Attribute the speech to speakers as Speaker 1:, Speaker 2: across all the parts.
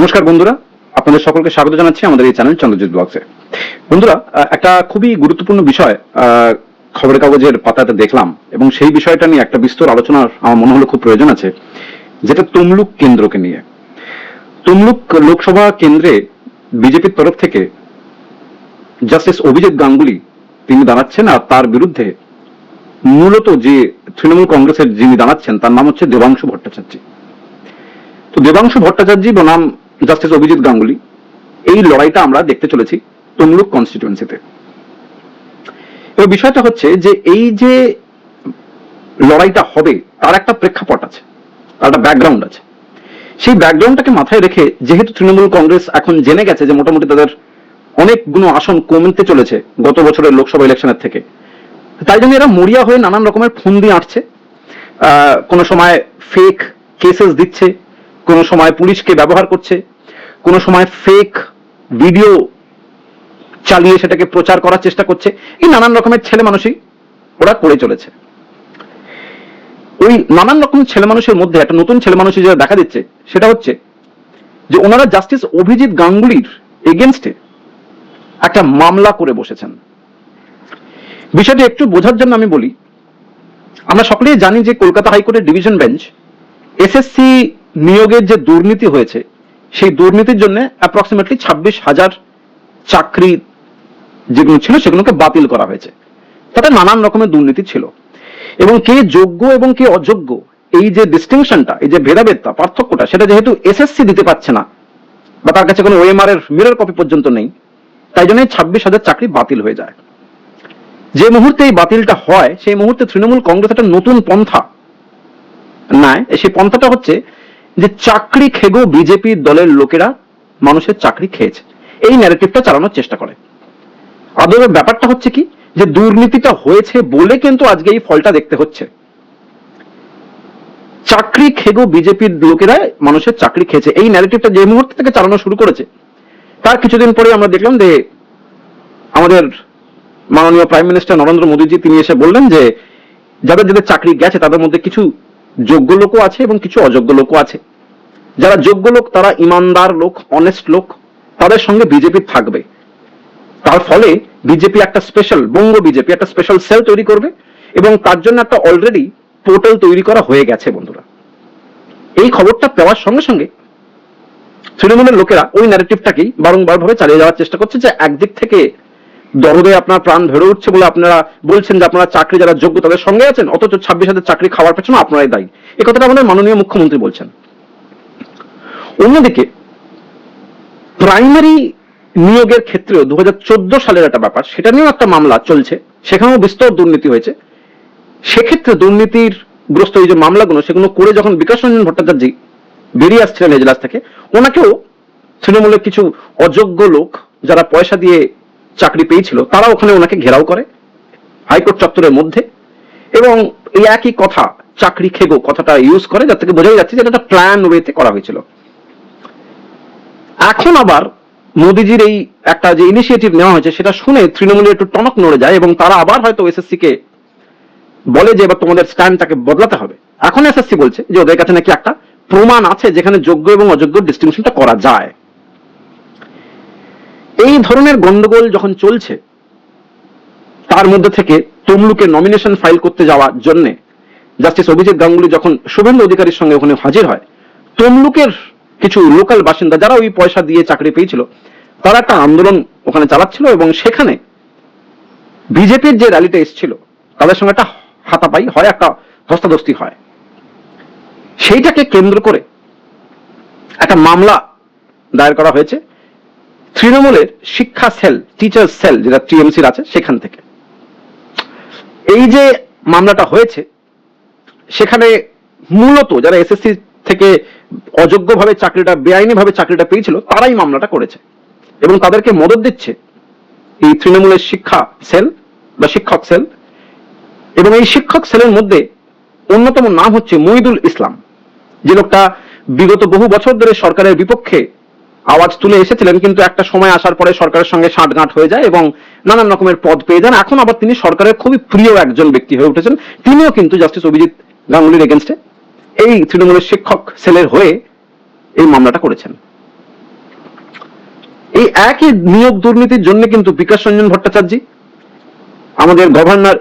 Speaker 1: নমস্কার বন্ধুরা, আপনাদের সকলকে স্বাগত জানাচ্ছি আমাদের এই চ্যানেল চন্দ্রজিৎ ব্লগসে বন্ধুরা একটা খুবই গুরুত্বপূর্ণ বিষয় খবরের কাগজের পাতাতে দেখলাম এবং সেই বিষয়টা নিয়ে একটা বিস্তর আলোচনার আমার মনে হলো খুব প্রয়োজন আছে, যেটা তমলুক কেন্দ্রকে নিয়ে। তমলুক লোকসভা কেন্দ্রে বিজেপির তরফ থেকে জাস্টিস অভিজিৎ গাঙ্গুলি তিনি দাঁড়াচ্ছেন আর তার বিরুদ্ধে মূলত যে তৃণমূল কংগ্রেসের যিনি দাঁড়াচ্ছেন, তার নাম হচ্ছে দেবাংশু ভট্টাচার্য। তো দেবাংশু ভট্টাচার্য বনাম জাস্টিস অভিজিৎ গাঙ্গুলি এই লড়াইটা আমরা দেখতে চলেছি তমলুক কনস্টিটিউয়েন্সিতে এবার বিষয়টা হচ্ছে যে এই যে লড়াইটা হবে, তার একটা প্রেক্ষাপট আছে, তার একটা ব্যাকগ্রাউন্ড আছে। সেই ব্যাকগ্রাউন্ডটাকে মাথায় রেখে যেহেতু তৃণমূল কংগ্রেস এখন জেনে গেছে যে মোটামুটি তাদের অনেকগুলো আসন কমতে চলেছে গত বছরের লোকসভা ইলেকশনের থেকে, তাই জন্য এরা মরিয়া হয়ে নানান রকমের ফন্দি আঁটছে। কোনো সময় ফেক কেসেস দিচ্ছে, কোনো সময় পুলিশকে ব্যবহার করছে কোনো সময় ফেক ভিডিও চালিয়ে সেটাকে প্রচার করার চেষ্টা করছে। এই নানান রকমের ছেলে মানুষই ওরা করে চলেছে। ওই নানান রকম ছেলে মানুষের মধ্যে একটা নতুন ছেলে মানুষ যেটা দেখা দিচ্ছে, সেটা হচ্ছে যে ওনারা জাস্টিস অভিজিৎ গাঙ্গুলির এগেনস্টে একটা মামলা করে বসেছেন। বিষয়টি একটু বোঝার জন্য আমি বলি, আমরা সকলেই জানি যে কলকাতা হাইকোর্টের ডিভিশন বেঞ্চ এসএসসি নিয়োগের যে দুর্নীতি হয়েছে সেই দুর্নীতির জন্য অ্যাপ্রক্সিমেটলি ছাব্বিশ হাজার চাকরি যেগুলো ছিল সেগুলোকে বাতিল করা হয়েছে। তাতে নানান রকমের দুর্নীতি ছিল। এবং কে যোগ্য এবং কে অযোগ্য, এই যে ডিস্টিংশনটা এই যে ভেদাভেদটা পার্থক্যটা, সেটা যেহেতু এসএসসি দিতে পারছে না, বা তার কাছে কোনো ওএমআর এর মিরর কপি পর্যন্ত নেই, তাই জন্য ছাব্বিশ হাজার চাকরি বাতিল হয়ে যায়। যে মুহূর্তে এই বাতিলটা হয়, সেই মুহূর্তে তৃণমূল কংগ্রেস একটা নতুন পন্থা নেয়। সেই পন্থাটা হচ্ছে যে চাকরি খেগো বিজেপি দলের লোকেরা মানুষের চাকরি খেয়েছে। এই ন্যারেটিভটা চালানোর চেষ্টা করে। আদৌ ব্যাপারটা হচ্ছে কি? যে দুর্নীতিটা হয়েছে বলে কিন্তু আজকে এই ফলটা দেখতে হচ্ছে। চাকরি খেগো বিজেপির লোকেরা মানুষের চাকরি খেয়েছে। এই ন্যারেটিভটা যে মুহূর্ত থেকে চালানো শুরু করেছে, তার কিছুদিন পরে আমরা দেখলাম যে আমাদের মাননীয় প্রাইম মিনিস্টার নরেন্দ্র মোদীজি তিনি এসে বললেন যে, যাদের যাদের চাকরি গেছে তাদের মধ্যে কিছু যোগ্য লোকও আছে এবং কিছু অযোগ্য লোকও আছে। যারা যোগ্য লোক, তারা ইমানদার লোক অনেস্ট লোক, তাদের সঙ্গে বিজেপি থাকবে। তার ফলে বিজেপি একটা স্পেশাল বঙ্গ বিজেপি একটা স্পেশাল সেল তৈরি করবে এবং তার জন্য একটা অলরেডি পোর্টাল তৈরি করা হয়ে গেছে, বন্ধুরা। এই খবরটা পাওয়ার সঙ্গে সঙ্গে তৃণমূলের লোকেরা ওই ন্যারেটিভটাকেই বারংবার ভাবে চালিয়ে যাওয়ার চেষ্টা করছে যে একদিক থেকে দরদে আপনার প্রাণ ধরে উঠছে বলে আপনারা বলছেন যে আপনারা চাকরি যারা যোগ্য তাদের সঙ্গে আছেন, অথচ ছাব্বিশ হাজার চাকরি খাওয়ার পেছনে আপনারাই দায়ী। এ কথাটা আমাদের মাননীয় মুখ্যমন্ত্রী বলছেন। অন্যদিকে প্রাইমারি নিয়োগের ক্ষেত্রেও দু হাজার চোদ্দ সালের একটা ব্যাপার, সেটা নিয়েও একটা মামলা চলছে, সেখানেও বিস্তর দুর্নীতি হয়েছে। সেক্ষেত্রে দুর্নীতির গ্রস্ত এই যে মামলাগুলো, সেগুলো করে যখন বিকাশ রঞ্জন ভট্টাচার্য বেরিয়ে আসছিলেন এজলাস থেকে, ওনাকেও তৃণমূলের কিছু অযোগ্য লোক যারা পয়সা দিয়ে চাকরি পেয়েছিল, তারা ওখানে ওনাকে ঘেরাও করে হাইকোর্ট চত্বরের মধ্যে এবং এই একই কথা চাকরি খেগো কথাটা ইউজ করে, যার থেকে বোঝাই যাচ্ছে যে এটা প্ল্যান ওয়েতে করা হয়েছিল। এখন আবার মোদিজির এই একটা যে ইনিশিয়েটিভ নেওয়া হয়েছে, সেটা শুনে তৃণমূলের একটু টনক নড়ে যায় এবং তারা আবার হয়তো এসএসসি কে বলে যে এবার তোমাদের স্ট্যান্ডটাকে বদলাতে হবে। এখন এসএসসি বলছে যে ওদের কাছে নাকি একটা প্রমাণ আছে যেখানে যোগ্য এবং অযোগ্য ডিস্টিংশনটা করা যায়। এই ধরনের গন্ডগোল যখন চলছে, তার মধ্যে থেকে তমলুকে নমিনেশন ফাইল করতে যাওয়ার জন্য জাস্টিস অভিজিৎ গাঙ্গুলি যখন শুভেন্দু অধিকারীর সঙ্গে ওখানে হাজির হয়, তমলুকের কিছু লোকাল বাসিন্দা যারা ওই পয়সা দিয়ে চাকরি পেয়েছিল, তারা একটা আন্দোলন ওখানে চালাচ্ছিল এবং সেখানে বিজেপির যে র্যালিটা এসেছিল, তাদের সঙ্গে একটা হাতাপাই হয়, একটা ধস্তাধস্তি হয়। সেইটাকে কেন্দ্র করে একটা মামলা দায়ের করা হয়েছে, তৃণমূলের শিক্ষা সেল টিচার সেল যেটা টিএমসির আছে, সেখান থেকে। এই যে মামলাটা হয়েছে, সেখানে মূলত যারা এসএসসি থেকে অযোগ্যভাবে চাকরিটা, বেআইনিভাবে চাকরিটা পেয়েছিল, তারাই মামলাটা করেছে। এবং তাদেরকে মদত দিচ্ছে এই তৃণমূলের শিক্ষা সেল বা শিক্ষক সেল। এবং এই শিক্ষক সেলের মধ্যে অন্যতম নাম হচ্ছে মহিদুল ইসলাম। যে লোকটা বিগত বহু বছর ধরে সরকারের বিপক্ষে আওয়াজ তুলে এসেছিলেন, কিন্তু একটা সময় আসার পরে সরকারের সঙ্গে সাঁটগাঁট হয়ে যায় এবং নানান রকমের পদ পেয়ে যান। এখন আবার তিনি সরকারের খুবই প্রিয় একজন ব্যক্তি হয়ে উঠেছেন। তিনিও কিন্তু জাস্টিস অভিজিৎ গাঙ্গুলির এগেনস্টে এই তৃণমূলের শিক্ষক সেলের হয়ে এই মামলাটা করেছেন। এই একই নিয়োগ দুর্নীতির জন্য কিন্তু বিকাশ রঞ্জন ভট্টাচার্য, আমাদের গভর্নর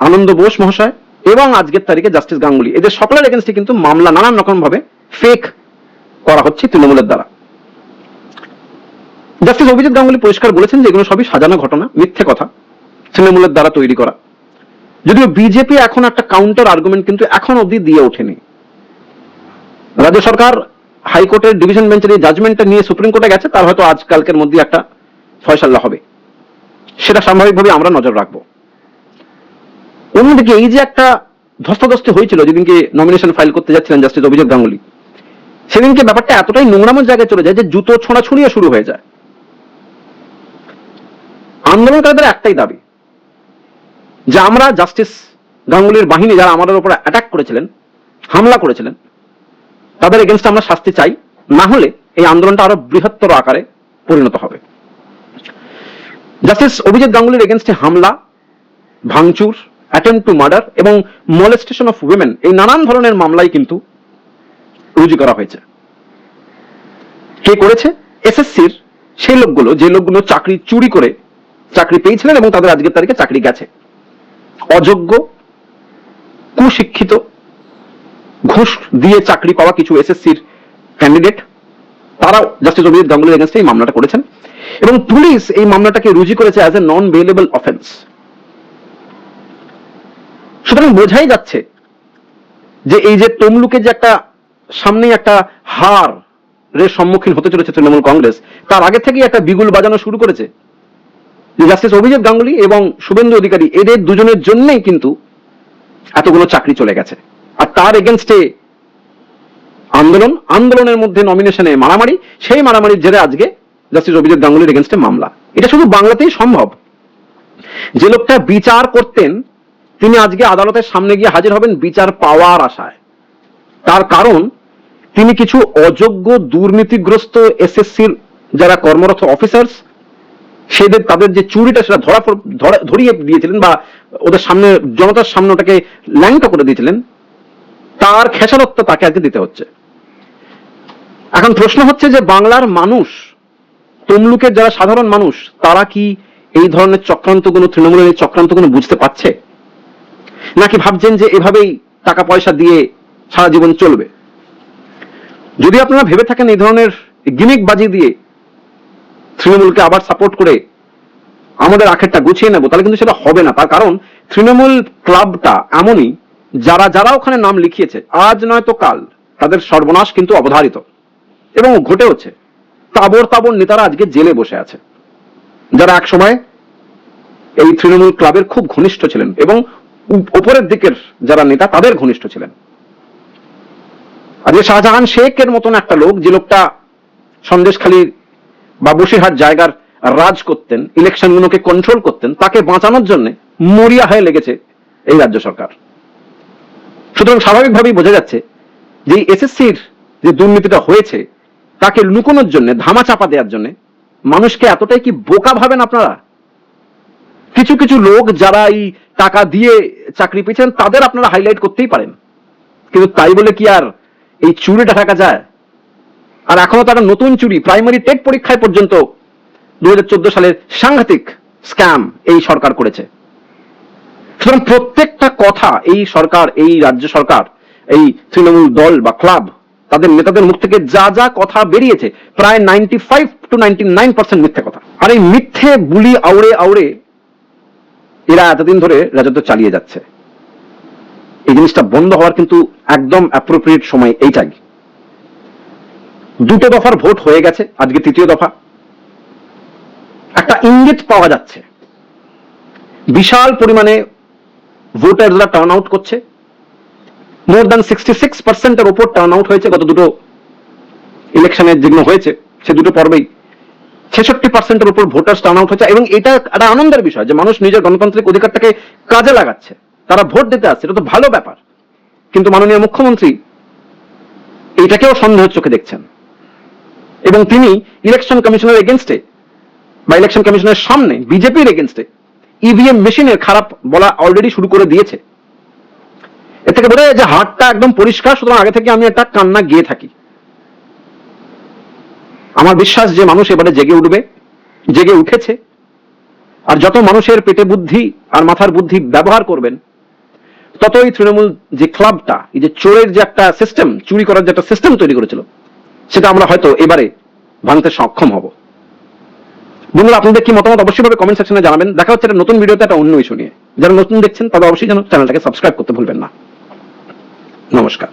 Speaker 1: আনন্দ বোস মহাশয় এবং আজকের তারিখে জাস্টিস গাঙ্গুলি, এদের সকলের এগেনস্টে কিন্তু মামলা নানান রকম ভাবে ফেক করা হচ্ছে তৃণমূলের দ্বারা। জাস্টিস অভিজিৎ গাঙ্গুলি পরিষ্কার বলেছেন যে এগুলো সবই সাজানো ঘটনা, মিথ্যে কথা, তৃণমূলের দ্বারা তৈরি করা। যদিও বিজেপি এখন একটা কাউন্টার আর্গুমেন্ট কিন্তু এখন অবধি দিয়ে ওঠেনি। রাজ্য সরকার হাইকোর্টের ডিভিশন বেঞ্চের এই জাজমেন্টটা নিয়ে সুপ্রিম কোর্টে গেছে, তার হয়তো আজকালকের মধ্যে একটা ফয়সাল্লা হবে। সেটা স্বাভাবিকভাবে আমরা নজর রাখব। অন্যদিকে এই যে একটা ধস্তাধস্তি হয়েছিল, যেদিনকে নমিনেশন ফাইল করতে যাচ্ছিলেন জাস্টিস অভিজিৎ গাঙ্গুলি, সেদিনকে ব্যাপারটা এতটাই নোংরামের জায়গায় চলে যায় যে জুতো ছোঁড়া ছুড়িয়ে শুরু হয়ে যায়। আন্দোলনকারীদের একটাই দাবি, যে আমরা জাস্টিস গাঙ্গুলির বাহিনী যারা আমাদের উপর অ্যাটাক করেছিলেন, হামলা করেছিলেন তাদের এগেনস্ট আমরা শাস্তি চাই। না হলে এই আন্দোলনটা আরও বৃহত্তর আকারে পরিণত হবে। জাস্টিস অভিজিৎ গাঙ্গুলির এগেনস্টে হামলা, ভাঙচুর অ্যাটেম্প টু মার্ডার এবং মলেস্টেশন অফ উইমেন এই নানান ধরনের মামলাই কিন্তু রুজু করা হয়েছে। কে করেছে? এসএসসির সেই লোকগুলো, যে লোকগুলো চাকরি চুরি করে চাকরি পেয়েছিলেন এবং তাদের আজকের তারিখে চাকরি গেছে। অযোগ্য, কুশিক্ষিত ঘুষ দিয়ে চাকরি পাওয়া কিছু এসএসসির ক্যান্ডিডেট তারাও জাস্টিস অভিজিৎ গাঙ্গুলির এগেনস্টে এই মামলাটা করেছেন। এবং পুলিশ এই মামলাটাকে রুজু করেছে as a non bailable offence সুতরাং বোঝাই যাচ্ছে যে এই যে তমলুকে যে একটা সামনেই একটা হার এর সম্মুখীন হতে চলেছে তৃণমূল কংগ্রেস, তার আগে থেকেই একটা বিগুল বাজানো শুরু করেছে। যে জাস্টিস অভিজিৎ গাঙ্গুলি এবং শুভেন্দু অধিকারী, এদের দুজনের জন্যই কিন্তু এতগুলো চাকরি চলে গেছে। আর তার এগেনস্টে আন্দোলন, আন্দোলনের মধ্যে নমিনেশনে মারামারি, সেই মারামারির জেরে আজকে জাস্টিস অভিজিৎ গাঙ্গুলির এগেনস্টে মামলা। এটা শুধু বাংলাতেই সম্ভব। যে লোকটা বিচার করতেন, তিনি আজকে আদালতের সামনে গিয়ে হাজির হবেন বিচার পাওয়ার আশায়। তার কারণ, তিনি কিছু অযোগ্য দুর্নীতিগ্রস্ত এসএসসির যারা কর্মরত অফিসার্স সেদের, তাদের যে চুরিটা সেটা ধরা, ধরিয়ে দিয়েছিলেন বা ওদের সামনে, জনতার সামনে ওটাকে ল্যাংটা করে দিয়েছিলেন তার খেসারত্ব তাকে আজকে দিতে হচ্ছে। এখন প্রশ্ন হচ্ছে যে বাংলার মানুষ, তমলুকের যারা সাধারণ মানুষ, তারা কি এই ধরনের চক্রান্তগুলো, তৃণমূলের এই চক্রান্তগুলো বুঝতে পারছে? নাকি ভাবছেন যে এভাবেই টাকা পয়সা দিয়ে সারা জীবন চলবে? যদি আপনারা ভেবে থাকেন এই ধরনের গিমিক বাজি দিয়ে তৃণমূলকে আবার সাপোর্ট করে আমাদের আখেরটা গুছিয়ে নেব, তাহলে কিন্তু সেটা হবে না। তার কারণ তৃণমূল ক্লাবটা এমনই যারা যারা ওখানে নাম লিখিয়েছে, আজ নয়তো কাল, তাদের সর্বনাশ কিন্তু অবধারিত। এবং ঘটে হচ্ছে তাবর তাবর নেতারা আজকে জেলে বসে আছে। যারা এক সময় এই তৃণমূল ক্লাবের খুব ঘনিষ্ঠ ছিলেন এবং উপ- উপরের দিকের যারা নেতা, তাদের ঘনিষ্ঠ ছিলেন। আজকে শাহজাহান শেখের মতন একটা লোক, যে লোকটা সন্দেশখালী বা বসিরহাট জায়গার রাজ করতেন, ইলেকশনগুলোকে কন্ট্রোল করতেন, তাকে বাঁচানোর জন্য মরিয়া হয়ে লেগেছে এই রাজ্য সরকার। সুতরাং স্বাভাবিকভাবেই বোঝা যাচ্ছে যে এসএসসির যে দুর্নীতিটা হয়েছে, তাকে লুকোনোর জন্য, ধামা চাপা দেওয়ার জন্য মানুষকে এতটাই কি বোকা ভাবেন আপনারা? কিছু কিছু লোক যারা এই টাকা দিয়ে চাকরি পেয়েছেন, তাদের আপনারা হাইলাইট করতেই পারেন। কিন্তু তাই বলে কি আর এই চুরিটা ঢাকা যায়? আর এখনও তারা নতুন চুরি প্রাইমারি টেট পরীক্ষায় পর্যন্ত দু সালের সাংঘাতিক স্ক্যাম এই সরকার করেছে। সুতরাং প্রত্যেকটা কথা এই সরকার, এই রাজ্য সরকার, এই তৃণমূল দল বা ক্লাব, তাদের নেতাদের মুখ থেকে যা যা কথা বেরিয়েছে, প্রায় ninety five to ninety nine percent মিথ্যে কথা। আর এই মিথ্যে বুলি আউড়ে আউড়ে এরা এতদিন ধরে রাজত্ব চালিয়ে যাচ্ছে। এই জিনিসটা বন্ধ হওয়ার কিন্তু একদম অ্যাপ্রোপ্রিয়েট সময় এইটাই। দুটো দফার ভোট হয়ে গেছে, আজকে তৃতীয় দফা। একটা ইঙ্গিত পাওয়া যাচ্ছে। বিশাল পরিমাণে ভোটাররা টার্ন আউট করছে। মোর দ্যান সিক্সটি সিক্স পার্সেন্টের ওপর টার্ন আউট হয়েছে, গত দুটো ইলেকশনে যেগুলো হয়েছে, সে দুটো পর্বেই। ছেষট্টি পার্সেন্টের উপর ভোটার টার্ন আউট হচ্ছে এবং এটা একটা আনন্দের বিষয় যে মানুষ নিজের গণতান্ত্রিক অধিকারটাকে কাজে লাগাচ্ছে। তারা ভোট দিতে আসছে, এটা তো ভালো ব্যাপার। কিন্তু মাননীয় মুখ্যমন্ত্রী এইটাকেও সন্দেহের চোখে দেখছেন। এবং তিনি ইলেকশন কমিশনের এগেনস্টে বা ইলেকশন কমিশনের সামনে, বিজেপির এগেনস্টে ইভিএম মেশিনের খারাপ বলা অলরেডি শুরু করে দিয়েছে। এর থেকে বোঝা যায় যে হাটটা একদম পরিষ্কার, সুতরাং আগে থেকে আমি একটা কান্না গিয়ে থাকি। আমার বিশ্বাস যে মানুষ এবারে জেগে উঠবে, জেগে উঠেছে, আর যত মানুষের পেটে বুদ্ধি আর মাথার বুদ্ধি ব্যবহার করবেন, ততই তৃণমূল যে ক্লাবটা এই যে চোরের যে একটা সিস্টেম চুরি করার যে একটা সিস্টেম তৈরি করেছিল, সেটা আমরা হয়তো এবারে ভাঙতে সক্ষম হব। বন্ধুরা, আপনাদের কি মতামত অবশ্যই ভাবে কমেন্ট সেকশনে জানাবেন। দেখা হচ্ছে একটা নতুন ভিডিওতে একটা অন্য ইস্যু নিয়ে। যারা নতুন দেখছেন, তারা অবশ্যই যেন চ্যানেলটাকে সাবস্ক্রাইব করতে ভুলবেন না। নমস্কার।